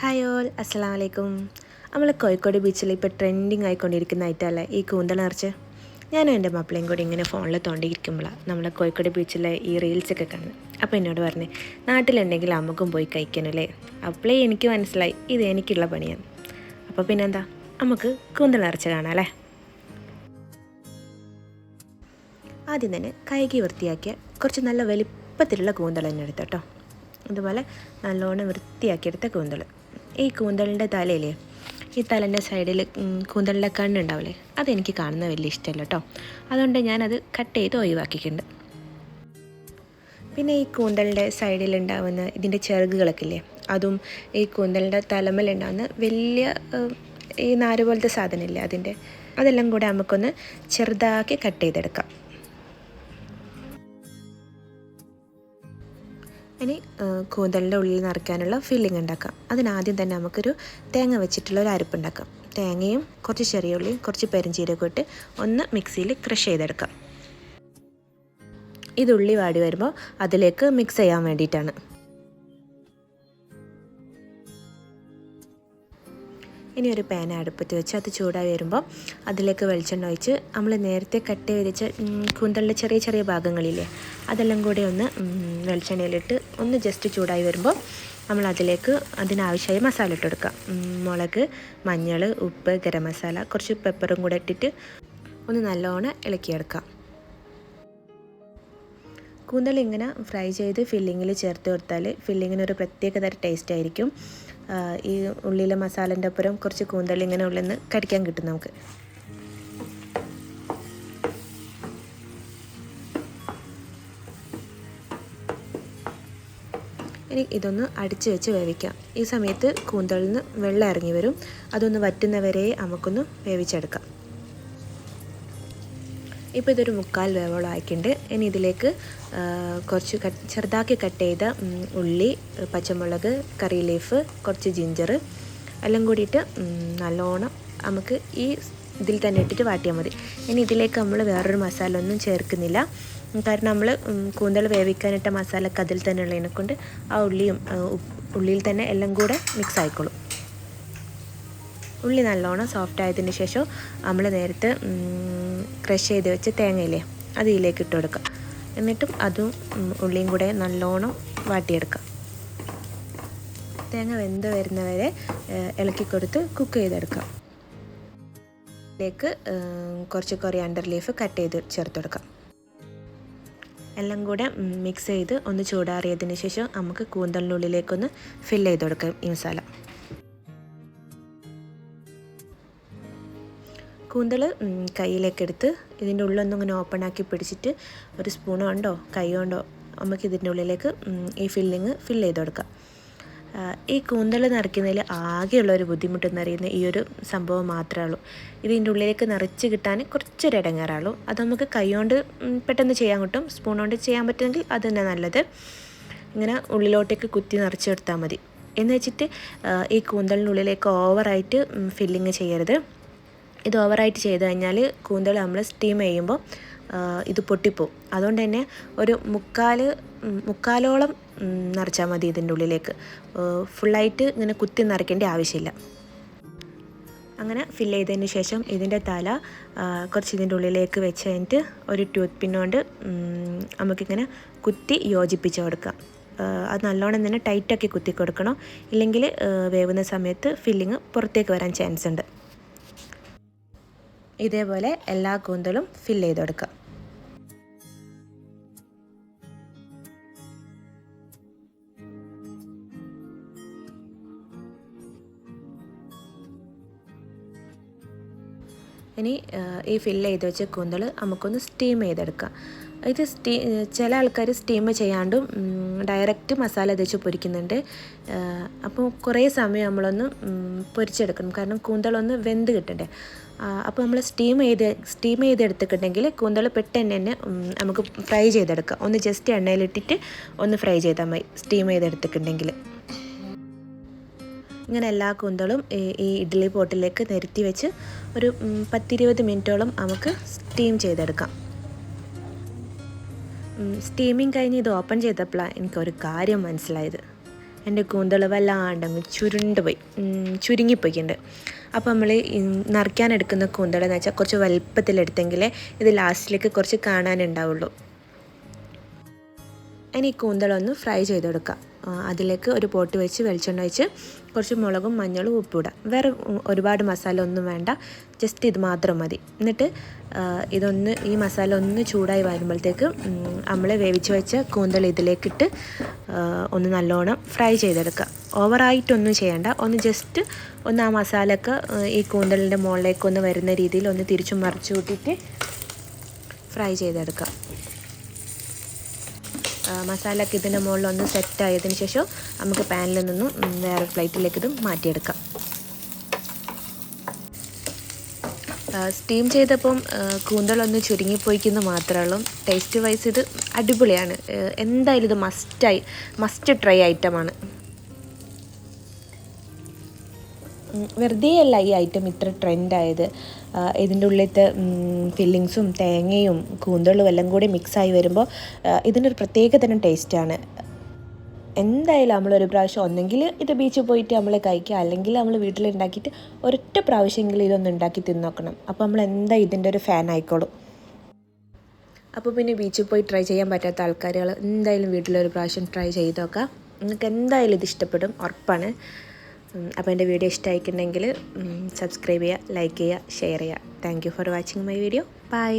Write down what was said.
Hi all അസ്സാം വലൈക്കും നമ്മൾ കോഴിക്കോട് ബീച്ചിൽ ഇപ്പോൾ ട്രെൻഡിങ് ആയിക്കൊണ്ടിരിക്കുന്ന ഐറ്റമല്ലേ ഈ കൂന്തൽ നിറച്ച്. ഞാനും എന്റെ മാപ്പിളയും കൂടി ഇങ്ങനെ ഫോണിൽ തോണ്ടിയിരിക്കുമ്പോഴാണ് നമ്മളെ കോഴിക്കോട് ബീച്ചിലെ ഈ റീൽസൊക്കെ കാണുന്നത് അപ്പോൾ എന്നോട് പറഞ്ഞു നാട്ടിലുണ്ടെങ്കിൽ അമ്മക്കും പോയി കഴിക്കണല്ലേ അപ്പോഴേ എനിക്ക് മനസ്സിലായി ഇത് എനിക്കുള്ള പണിയാണ്. അപ്പോൾ പിന്നെന്താ? നമുക്ക് കൂന്തൽ നിറച്ച് കാണാം അല്ലേ? ആദ്യം തന്നെ കൈകി വൃത്തിയാക്കിയ കുറച്ച് നല്ല വലിപ്പത്തിലുള്ള കൂന്തൽ തന്നെ എടുത്തോട്ടോ അതുപോലെ നല്ലോണം വൃത്തിയാക്കിയെടുത്ത കൂന്തൽ ഈ കൂന്തളിന്റെ തലയില്ലേ ഈ തലന്റെ സൈഡിൽ കൂന്തളിന്റെ കണ്ണുണ്ടാവില്ലേ അതെനിക്ക് കാണുന്നത് വലിയ ഇഷ്ടമല്ല കേട്ടോ അതുകൊണ്ട് ഞാനത് കട്ട് ചെയ്ത് ഒഴിവാക്കിയിട്ടുണ്ട്. പിന്നെ ഈ കൂന്തലിന്റെ സൈഡിലുണ്ടാവുന്ന ഇതിന്റെ ചിറകുകളൊക്കെ ഇല്ലേ അതും ഈ കൂന്തലിന്റെ തലമലുണ്ടാവുന്ന വലിയ ഈ നാര് പോലത്തെ സാധനമില്ലേ അതിന്റെ അതെല്ലാം കൂടെ നമുക്കൊന്ന് ചെറുതാക്കി കട്ട് ചെയ്തെടുക്കാം. ഇനി കൂന്തലിന്റെ ഉള്ളിൽ നിറയ്ക്കാനുള്ള ഫില്ലിംഗ് ഉണ്ടാക്കാം. അതിനാദ്യം തന്നെ നമുക്കൊരു തേങ്ങ വെച്ചിട്ടുള്ള ഒരു അരപ്പ് ഉണ്ടാക്കാം. തേങ്ങയും കുറച്ച് ചെറിയ ഉള്ളിയും കുറച്ച് പെരിഞ്ചീരകം ഇട്ട് ഒന്ന് മിക്സിയിൽ ക്രഷ് ചെയ്തെടുക്കാം. ഇത് ഉള്ളി വാടി വരുമ്പോൾ അതിലേക്ക് മിക്സ് ചെയ്യാൻ വേണ്ടിയിട്ടാണ്. ഇനി ഒരു പാൻ അടുപ്പത്ത് വെച്ച് അത് ചൂടായി വരുമ്പോൾ അതിലേക്ക് വെളിച്ചെണ്ണ ഒഴിച്ച് നമ്മൾ നേരത്തെ കട്ട് ചെയ്ത് വെച്ച ചെറിയ ചെറിയ ഭാഗങ്ങളില്ലേ അതെല്ലാം കൂടി ഒന്ന് വെളിച്ചെണ്ണയിലിട്ട് ഒന്ന് ജസ്റ്റ് ചൂടായി വരുമ്പോൾ നമ്മൾ അതിലേക്ക് അതിനാവശ്യമായ മസാല ഇട്ട് കൊടുക്കാം. മുളക് മഞ്ഞൾ ഉപ്പ് ഗരം മസാല കുറച്ച് പെപ്പറും കൂടെ ഇട്ടിട്ട് ഒന്ന് നല്ലോണം ഇളക്കിയെടുക്കാം. കൂന്തൽ ഇങ്ങനെ ഫ്രൈ ചെയ്ത് ഫില്ലിങ്ങിൽ ചേർത്ത് കൊടുത്താൽ ഫില്ലിങ്ങിന് ഒരു പ്രത്യേക തരം ടേസ്റ്റ് ആയിരിക്കും. ഈ ഉള്ളിയിലെ മസാലന്റെ ഒപ്പരം കുറച്ച് കൂന്തൽ ഇങ്ങനെ ഉള്ളിൽ നിന്ന് കടിക്കാൻ കിട്ടും നമുക്ക്. ഇനി ഇതൊന്ന് അടിച്ച് വെച്ച് വേവിക്കാം. ഈ സമയത്ത് കൂന്തളിൽ നിന്ന് വെള്ളം ഇറങ്ങി വരും. അതൊന്ന് വറ്റുന്നവരെ നമുക്കൊന്ന് വേവിച്ചെടുക്കാം. ഇപ്പോൾ ഇതൊരു മുക്കാൽ വേവോളം ആയിട്ടുണ്ട്. ഇനി ഇതിലേക്ക് കുറച്ച് ചെറുതാക്കി കട്ട് ചെയ്ത ഉള്ളി പച്ചമുളക് കറി ലീഫ് കുറച്ച് ജിഞ്ചർ എല്ലാം കൂടിയിട്ട് നല്ലോണം നമുക്ക് ഈ ഇതിൽ തന്നെ ഇട്ടിട്ട് വാട്ടിയാൽ മതി. ഇനി ഇതിലേക്ക് നമ്മൾ വേറൊരു മസാല ഒന്നും ചേർക്കുന്നില്ല. കാരണം നമ്മൾ കൂന്തൽ വേവിക്കാനിട്ട മസാലക്ക് അതിൽ തന്നെ ഉള്ളതിനെ കൊണ്ട് ആ ഉള്ളിയും ഉള്ളിയിൽ തന്നെ എല്ലാം കൂടെ മിക്സ് ആയിക്കോളും. ഉള്ളി നല്ലോണം സോഫ്റ്റ് ആയതിന് ശേഷം നമ്മൾ നേരത്തെ ക്രഷ് ചെയ്ത് വെച്ച് തേങ്ങയില്ലേ അത് ഇതിലേക്ക് ഇട്ട് കൊടുക്കുക. എന്നിട്ടും അതും ഉള്ളിയും കൂടെ നല്ലോണം വാട്ടിയെടുക്കുക. തേങ്ങ വെന്ത് വരുന്നവരെ ഇളക്കി കൊടുത്ത് കുക്ക് ചെയ്തെടുക്കാം ഇതിലേക്ക് കുറച്ച് കുറച്ച് കൊറിയാണ്ടർ ലീഫ് കട്ട് ചെയ്ത് ചേർത്ത് കൊടുക്കാം എല്ലാം കൂടെ മിക്സ് ചെയ്ത് ഒന്ന് ചൂടാറിയതിന് ശേഷം നമുക്ക് കൂന്തലിനുള്ളിലേക്കൊന്ന് ഫില്ല് ചെയ്ത് കൊടുക്കാം ഈ മസാല കൂന്തൽ കയ്യിലേക്ക് എടുത്ത് ഇതിന്റെ ഉള്ളൊന്നും ഇങ്ങനെ ഓപ്പൺ ആക്കി പിടിച്ചിട്ട് ഒരു സ്പൂൺ കൊണ്ടോ കൈ കൊണ്ടോ നമുക്ക് ഇതിന്റെ ഉള്ളിലേക്ക് ഈ ഫില്ലിങ് ഫിൽ ചെയ്ത് കൊടുക്കാം. ഈ കൂന്തൽ നിറയ്ക്കുന്നതിൽ ആകെയുള്ള ഒരു ബുദ്ധിമുട്ടെന്ന് അറിയുന്ന ഈ ഒരു സംഭവം മാത്രമേ ഉള്ളൂ. ഇതിന്റെ ഉള്ളിലേക്ക് നിറച്ച് കിട്ടാൻ കുറച്ചൊരു ഇടങ്ങേറുള്ളൂ അത് നമുക്ക് കൈകൊണ്ട് പെട്ടെന്ന് ചെയ്യാൻ കിട്ടും. സ്പൂൺ കൊണ്ട് ചെയ്യാൻ പറ്റുമെങ്കിൽ അത് തന്നെ നല്ലത്. ഇങ്ങനെ ഉള്ളിലോട്ടേക്ക് കുത്തി നിറച്ചെടുത്താൽ മതി. എന്ന് വെച്ചിട്ട് ഈ കൂന്തലിനുള്ളിലേക്ക് ഓവറായിട്ട് ഫില്ലിങ് ചെയ്യരുത്. ഇത് ഓവറായിട്ട് ചെയ്ത് കഴിഞ്ഞാൽ കൂന്തൽ നമ്മൾ സ്റ്റീം ചെയ്യുമ്പോൾ ഇത് പൊട്ടിപ്പോവും. അതുകൊണ്ട് തന്നെ ഒരു മുക്കാൽ മുക്കാലോളം നിറച്ചാൽ മതി ഇതിന്റെ ഉള്ളിലേക്ക്. ഫുള്ളായിട്ട് ഇങ്ങനെ കുത്തി നിറയ്ക്കേണ്ട ആവശ്യമില്ല. അങ്ങനെ ഫില്ല് ചെയ്തതിന് ശേഷം ഇതിന്റെ തല കുറച്ച് ഇതിന്റെ ഉള്ളിലേക്ക് വെച്ച് കഴിഞ്ഞിട്ട് ഒരു ടൂത്ത് പിന്നുകൊണ്ട് ഉം, നമുക്കിങ്ങനെ കുത്തി യോജിപ്പിച്ച് കൊടുക്കാം. അത് നല്ലോണം തന്നെ ടൈറ്റാക്കി കുത്തി കൊടുക്കണം. ഇല്ലെങ്കിൽ വേവുന്ന സമയത്ത് ഫില്ലിങ് പുറത്തേക്ക് വരാൻ ചാൻസ് ഉണ്ട്. ഇതേപോലെ എല്ലാ കൂന്തലും ഫില്ല് ചെയ്ത് കൊടുക്കുക ഇനി ഈ ഫില്ല് ചെയ്ത് വെച്ച കൂന്തൽ നമുക്കൊന്ന് സ്റ്റീം ചെയ്തെടുക്കാം. ഇത് സ്റ്റീ ചില ആൾക്കാർ സ്റ്റീം ചെയ്യാണ്ടും ഡയറക്റ്റ് മസാല തേച്ച് പൊരിക്കുന്നുണ്ട്. അപ്പോൾ കുറേ സമയം നമ്മളൊന്ന് പൊരിച്ചെടുക്കണം. കാരണം കൂന്തളൊന്ന് വെന്ത് കിട്ടണ്ടേ. അപ്പോൾ നമ്മൾ സ്റ്റീം ചെയ്ത് സ്റ്റീം ചെയ്തെടുത്തിട്ടുണ്ടെങ്കിൽ കൂന്തൾ പെട്ടെന്ന് തന്നെ നമുക്ക് ഫ്രൈ ചെയ്തെടുക്കാം. ഒന്ന് ജസ്റ്റ് എണ്ണയിലിട്ടിട്ട് ഒന്ന് ഫ്രൈ ചെയ്താൽ മതി സ്റ്റീം ചെയ്തെടുത്തിട്ടുണ്ടെങ്കിൽ. ഇങ്ങനെ എല്ലാ കൂന്തളും ഈ ഇഡ്ഡലി പോട്ടിലേക്ക് നിരത്തി വെച്ച് ഒരു പത്തിരുപത് മിനിറ്റോളം നമുക്ക് സ്റ്റീം ചെയ്തെടുക്കാം. സ്റ്റീമിങ് കഴിഞ്ഞ് ഇത് ഓപ്പൺ ചെയ്തപ്പോഴാണ് എനിക്കൊരു കാര്യം മനസ്സിലായത്. എന്റെ കൂന്തൾ വല്ലാണ്ടങ്ങ് ചുരുണ്ട് പോയി. ഉം, ചുരുങ്ങിപ്പോയിക്കുണ്ട് അപ്പോൾ നമ്മൾ നറിക്കാൻ എടുക്കുന്ന കൂന്തൽ എന്ന് വെച്ചാൽ കുറച്ച് വലുപ്പത്തിലെടുത്തെങ്കിലേ ഇത് ലാസ്റ്റിലേക്ക് കുറച്ച് കാണാനുണ്ടാവുള്ളൂ. ഇനി കൂന്തളൊന്ന് ഫ്രൈ ചെയ്തെടുക്കാം. അതിലേക്ക് ഒരു പോട്ട് വെച്ച് വെളിച്ചെണ്ണ വെച്ച് കുറച്ച് മുളകും മഞ്ഞളും ഉപ്പിടാം. വേറെ ഒരുപാട് മസാല ഒന്നും വേണ്ട. ജസ്റ്റ് ഇത് മാത്രം മതി. എന്നിട്ട് ഇതൊന്ന് ഈ മസാല ഒന്ന് ചൂടായി വരുമ്പോഴത്തേക്ക് നമ്മൾ വേവിച്ച് വെച്ച കൂന്തൽ ഇതിലേക്കിട്ട് ഒന്ന് നല്ലോണം ഫ്രൈ ചെയ്തെടുക്കുക ഓവറായിട്ടൊന്നും ചെയ്യണ്ട. ഒന്ന് ജസ്റ്റ് ഒന്ന് ആ മസാലയൊക്കെ ഈ കൂന്തലിന്റെ മുകളിലേക്ക് ഒന്ന് വരുന്ന രീതിയിൽ ഒന്ന് തിരിച്ചും മറിച്ചു കൂട്ടിയിട്ട് ഫ്രൈ ചെയ്തെടുക്കാം. ആ, ഒക്കെ ഇതിന്റെ മുകളിൽ ഒന്ന് സെറ്റ് ആയതിന് ശേഷം നമുക്ക് പാനിൽ നിന്നും വേറെ പ്ലേറ്റിലേക്ക് ഇത് മാറ്റിയെടുക്കാം. സ്റ്റീം ചെയ്തപ്പം കൂന്തളൊന്ന് ചുരുങ്ങിപ്പോയിക്കുന്നു മാത്രമേ ഉള്ളൂ ടേസ്റ്റ് വൈസ് ഇത് അടിപൊളിയാണ്. എന്തായാലും ഇത് മസ്റ്റായി മസ്റ്റ് ട്രൈ ഐറ്റമാണ്. വെറുതെയല്ല ഈ ഐറ്റം ഇത്ര ട്രെൻഡായത്. ഇതിന്റെ ഉള്ളിലത്തെ ഫില്ലിങ്സും തേങ്ങയും കൂന്തളും എല്ലാം കൂടി മിക്സായി വരുമ്പോൾ ഇതിനൊരു പ്രത്യേക തരം ടേസ്റ്റാണ് എന്തായാലും നമ്മളൊരു പ്രാവശ്യം ഒന്നെങ്കിൽ ഇത് ബീച്ചിൽ പോയിട്ട് നമ്മൾ കഴിക്കുക. അല്ലെങ്കിൽ നമ്മൾ വീട്ടിലുണ്ടാക്കിയിട്ട് ഒരൊറ്റ പ്രാവശ്യമെങ്കിലും ഇതൊന്ന് ഉണ്ടാക്കി തിന്നോക്കണം അപ്പോൾ നമ്മൾ എന്താ ഇതിന്റെ ഒരു ഫാൻ ആയിക്കോളും. അപ്പോൾ പിന്നെ ബീച്ചിൽ പോയി ട്രൈ ചെയ്യാൻ പറ്റാത്ത ആൾക്കാരുകൾ എന്തായാലും വീട്ടിലൊരു പ്രാവശ്യം ട്രൈ ചെയ്ത് നോക്കാം. നിങ്ങൾക്ക് എന്തായാലും ഇത് ഇഷ്ടപ്പെടും. ഉറപ്പാണ്. അപ്പോൾ എന്റെ വീഡിയോ ഇഷ്ടമായിട്ടുണ്ടെങ്കിൽ സബ്സ്ക്രൈബ് ചെയ്യുക ലൈക്ക് ചെയ്യുക ഷെയർ ചെയ്യുക. Thank for watching my video bye